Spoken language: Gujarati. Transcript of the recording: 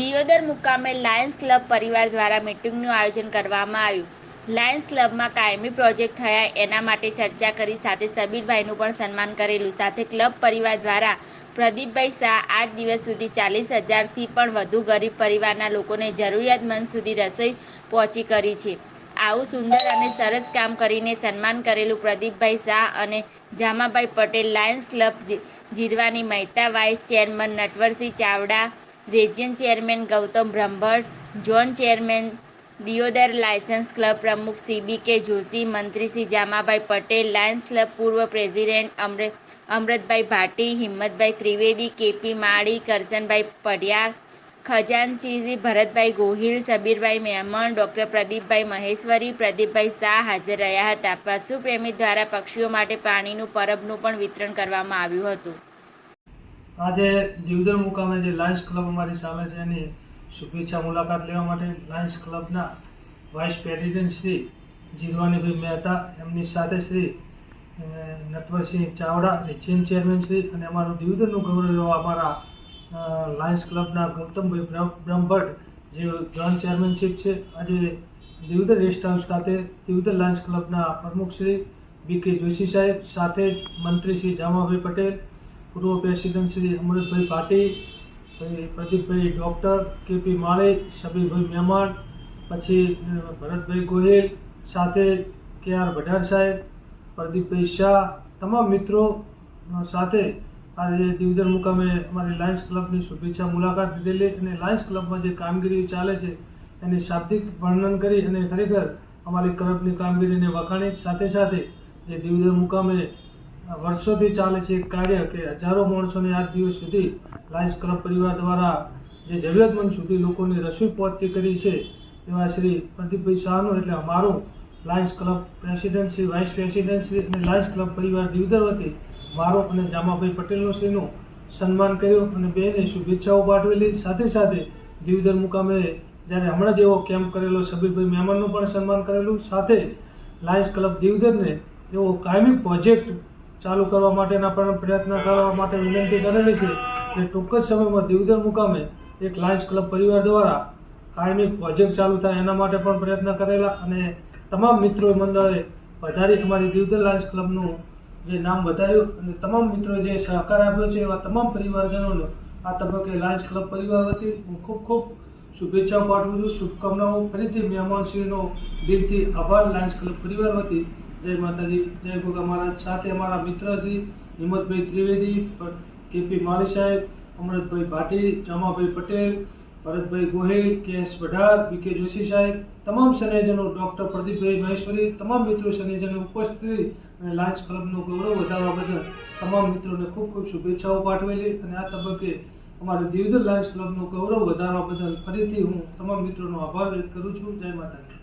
દિયોદર મુકામે લાયન્સ ક્લબ પરિવાર દ્વારા મિટિંગનું આયોજન કરવામાં આવ્યું. લાયન્સ ક્લબમાં કાયમી પ્રોજેક્ટ થયા એના માટે ચર્ચા કરી સાથે સબીરભાઈનું પણ સન્માન કરેલું. સાથે ક્લબ પરિવાર દ્વારા પ્રદીપભાઈ શાહ આજ દિવસ સુધી ચાલીસ હજારથી પણ વધુ ગરીબ પરિવારના લોકોને જરૂરિયાતમંદ સુધી રસોઈ પહોંચી કરી છે. આવું સુંદર અને સરસ કામ કરીને સન્માન કરેલું પ્રદીપભાઈ શાહ અને Jamabhai Patel Lions club જીરવાની Mehta vice chairman Natwarsinh Chavda region chairman Gautam Brahmbhatt zone chairman Deodar Lions club પ્રમુખ સીબી કે જોશી મંત્રી શ્રી જામાભાઈ પટેલ લાયન્સ ક્લબ પૂર્વ પ્રેસિડેન્ટ અમરે અમૃતભાઈ ભાટી હિંમતભાઈ ત્રિવેદી કેપી માળી કરશનભાઈ પઢિયાર ખજાનસિંહજી ભરતભાઈ ગોહિલ સબીરભાઈ મહેમણ ડૉક્ટર પ્રદીપભાઈ મહેશ્વરી પ્રદીપભાઈ શાહ હાજર રહ્યા હતા. પશુપ્રેમી દ્વારા પક્ષીઓ માટે પાણીનું, પરબનું પણ વિતરણ કરવામાં આવ્યું હતું. આજે દિવદર મુકામે જે લાયન્સ ક્લબ અમારી સામે છે, એની શુભેચ્છા મુલાકાત લેવા માટે લાયન્સ ક્લબના વાઇસ પ્રેસિડેન્ટ શ્રી જીરવાનીભાઈ મહેતા, એમની સાથે શ્રી નટવરસિંહ ચાવડા રિચિયન ચેરમેન શ્રી અને અમારું દિવદરનું ગૌરવ એવા અમારા લાયન્સ ક્લબના ગૌતમભાઈ બ્રહ્મ- બ્રહ્મભટ્ટ, જે જોઈન્ટ ચેરમેનશીપ છે. આજે દિવદર રેસ્ટ હાઉસ ખાતે દિવદર લાયન્સ ક્લબના પ્રમુખ શ્રી બી કે જોશી સાહેબ સાથે જ મંત્રી શ્રી જામાભાઈ પટેલ પૂર્વ પ્રેસિડેન્ટ શ્રી અમૃતભાઈ પાટી પછી પ્રદીપભાઈ ડૉક્ટર, કેપી માળી શબીરભાઈ મહેમાન, પછી ભરતભાઈ ગોહિલ, સાથે કે આર ભડાર સાહેબ, પ્રદીપભાઈ શાહ, તમામ મિત્રો સાથે આજે દિવદર મુકામે અમારી લાયન્સ ક્લબની શુભેચ્છા મુલાકાત લીધેલી અને લાયન્સ ક્લબમાં જે કામગીરી ચાલે છે, એની શાબ્દિક વર્ણન કરી અને ખરેખર અમારી ક્લબની કામગીરીને વખાણી સાથે સાથે જે દિવદર મુકામે વર્ષોથી ચાલે છે એક કાર્ય કે હજારો માણસોને આજ દિવસ સુધી લાયન્સ ક્લબ પરિવાર દ્વારા જે જરૂરિયાતમંદ સુધી લોકોની રસોઈ પહોંચતી કરી છે, એવા શ્રી પ્રદીપભાઈ શાહનું એટલે અમારું Lions club president Shri, vice president Shri અને લાયન્સ ક્લબ પરિવાર દિવદર વતી મારો અને જામાભાઈ પટેલનો શ્રીનું સન્માન કર્યું અને બેને શુભેચ્છાઓ પાઠવેલી. સાથે સાથે દિવદર મુકામે જ્યારે હમણાં જ એવો કેમ્પ કરેલો, સબીરભાઈ મહેમાનનું પણ સન્માન કરેલું. સાથે લાયન્સ ક્લબ દિવદરને એવો કાયમી પ્રોજેક્ટ ચાલુ કરવા માટેના પણ પ્રયત્ન કરવા માટે વિનંતી કરેલી છે કે ટૂંક જ સમયમાં દિવદર મુકામે એક લાયન્સ ક્લબ પરિવાર દ્વારા કાયમી પ્રોજેક્ટ ચાલુ થાય એના માટે પણ પ્રયત્ન કરેલા અને તમામ મિત્રો મંડળે વધારી અમારી દિવદર લાયન્સ ક્લબનું જે નામ વધાર્યું અને તમામ મિત્રોએ જે સહકાર આપ્યો છે એવા તમામ પરિવારજનોનો આ તબક્કે લાયન્સ ક્લબ પરિવાર વતી હું ખૂબ ખૂબ શુભેચ્છાઓ પાઠવું છું, શુભકામનાઓ, ફરીથી મહેમાનશ્રીનો દિલથી આભાર. લાયન્સ ક્લબ પરિવાર વતી જય માતાજી, જય ગોગા મહારાજ. સાથે અમારા મિત્ર શ્રી હિંમતભાઈ ત્રિવેદી કેપી માળી સાહેબ અમૃતભાઈ ભાટી જામાભાઈ પટેલ, ભરતભાઈ ગોહિલ, કે એસ વઢાર બી કે જોશી સાહેબ, તમામ સંયોજનો ડૉક્ટર પ્રદીપભાઈ મહેશ્વરી, તમામ મિત્રો સંયોજનો ઉપસ્થિત અને લાંચ ક્લબનું ગૌરવ વધારવા બદલ તમામ મિત્રોને ખૂબ ખૂબ શુભેચ્છાઓ પાઠવેલી અને આ તબક્કે અમારે દિવદર લાયન્સ ક્લબનું ગૌરવ વધારવા બદલ ફરીથી હું તમામ મિત્રોનો આભાર વ્યક્ત કરું છું. જય માતાજી.